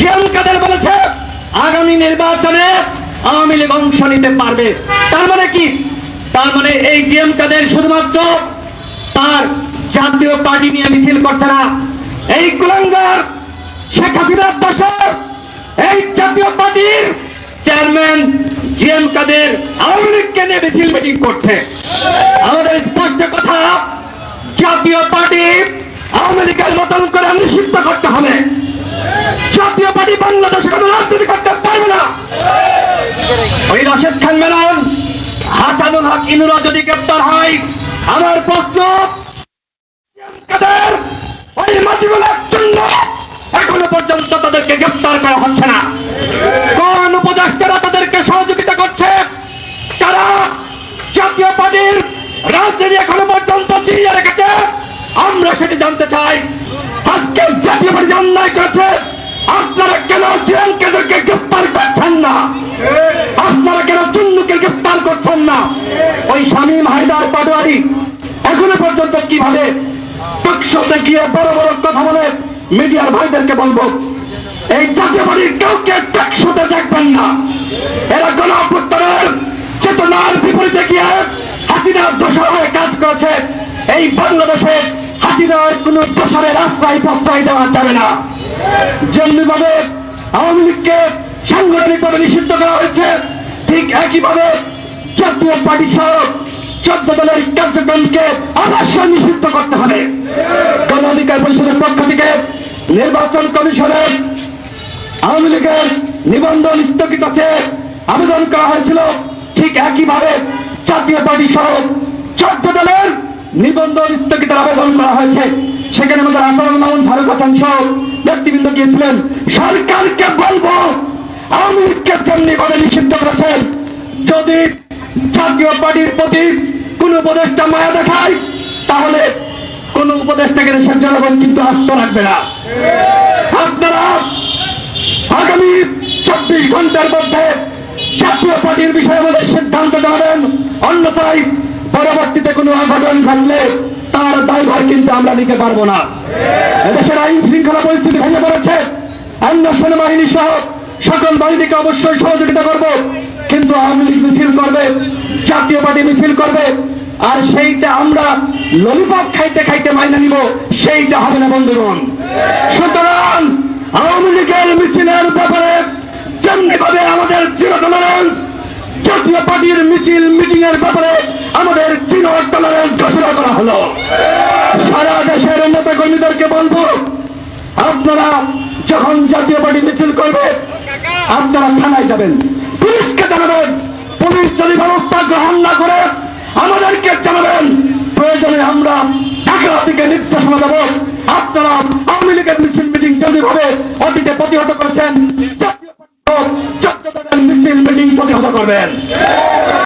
জিয়াম কাদের বলেছে, আগামী নির্বাচনে আওয়ামী লীগ অংশ নিতে পারবে। তার মানে কি? তার মানে এই জিএম কাদের শুধুমাত্র তার জাতীয় পার্টি নিয়ে মিছিল করছে না। এই কুলাঙ্গার, শেখ হাসিনার দশর এই জাতীয় পার্টির চেয়ারম্যান জিএম কাদের আওয়ামী লীগকে নিয়ে মিছিল মিটিং করছে। আমাদের স্পষ্ট কথা, জাতীয় পার্টি আওয়ামী লীগের মতন করে নিষিদ্ধ করতে হবে। জাতীয় পার্টি বাংলাদেশে কোনো রাজনীতি করতে পারবে না। ওই রাশেদ খান মেনন, হাসানুল হক ইনুরা যদি গ্রেপ্তার হয়, আমার প্রশ্ন ওই জন্য এখনও পর্যন্ত তাদেরকে গ্রেপ্তার করা হচ্ছে না। কোন উপদেষ্টারা তাদেরকে সহযোগিতা করছে? তারা জাতীয় পার্টির রাজনীতি এখনও পর্যন্ত চিরিয়ে রেখেছে। আমরা সেটি জানতে চাই। আপনারা কেন করছেন না। ওই শামীম হায়দার পাটোয়ারি এখনও পর্যন্ত কীভাবে গিয়ে বড় বড় কথা বলে মিডিয়ার ভাইদেরকে বলব, এই জাতীয় বাড়ির কাউকে টকশোতে দেখবেন না। এরা কোন অভ্যুত্থানের চেতনার বিপরীতে গিয়ে হাসিনার দোষর হয়ে কাজ করেছে। এই বাংলাদেশে হাসিনার কোন দোষরের আশ্রয় প্রশ্রয় দেওয়া যাবে না। যেমনি ভাবে আওয়ামী লীগকে সাংগঠনিকভাবে নিষিদ্ধ করা হয়েছে একইভাবে জাতীয় পার্টি সহ চোদ্দ দলের কার্যক্রমকে অবশ্যই নিষিদ্ধ করতে হবে। গণ অধিকার পরিষদের পক্ষ থেকে নির্বাচন কমিশনের আওয়ামী লীগের নিবন্ধন স্থগিত আছে, আবেদন করা হয়েছিল। ঠিক একইভাবে জাতীয় পার্টি সহ চোদ্দ দলের নিবন্ধন স্থগিতের আবেদন করা হয়েছে। সেখানে আমাদের আন্দোলন মামুন ফারুক হাসান সহ ব্যক্তিবৃন্দ গিয়েছিলেন। সরকারকে বলব, আওয়ামী লীগকে যেমনি ভাবে নিষিদ্ধ করেছেন যদি জাতীয় পার্টির প্রতি কোন উপদেষ্টা মায়া দেখায়, তাহলে কোন উপদেষ্টাকে দেশের জনগণ কিন্তু আস্ত রাখবে না। আপনারা আগামী চব্বিশ ঘণ্টার মধ্যে জাতীয় পার্টির বিষয়ে আমাদের সিদ্ধান্ত জানাবেন। অন্যথায় পরবর্তীতে কোনো অঘটন ঘটলে তার দায়ভার কিন্তু আমরা নিতে পারব না। এদেশের আইন শৃঙ্খলা পরিস্থিতি ভেঙে পড়েছে। অন্য সেনাবাহিনী সহ সকল বাহিনীকে অবশ্যই সহযোগিতা করব। কিন্তু আওয়ামী লীগ মিছিল করবে, জাতীয় পার্টি মিছিল করবে, আর সেইটা আমরা ললিপপ খাইতে খাইতে মাইনা নিব, সেইটা হবে না, বন্ধুগণ। সুতরাং আওয়ামী লীগের মিছিলের ব্যাপারে যেমনি ভাবে আমাদের জিরো টলারেন্স জাতীয় পার্টির মিছিল মিটিং এর ব্যাপারে আমাদের জিরো টলারেন্স ঘোষণা করা হলো। সারা দেশের নেতা কর্মীদেরকে বলব, আপনারা যখন জাতীয় পার্টি মিছিল করবে, আপনারা থানায় যাবেন। জানাবেন। পুলিশ যদি ব্যবস্থা গ্রহণ না করে আমাদেরকে জানাবেন। প্রয়োজনে আমরা ঢাকা থেকে নির্দেশনা দেব। আপনারা আওয়ামী লীগের মিছিল মিটিং যেমনি ভাবে অতীতে প্রতিহত করেছেন। মিছিল মিটিং প্রতিহত করবেন।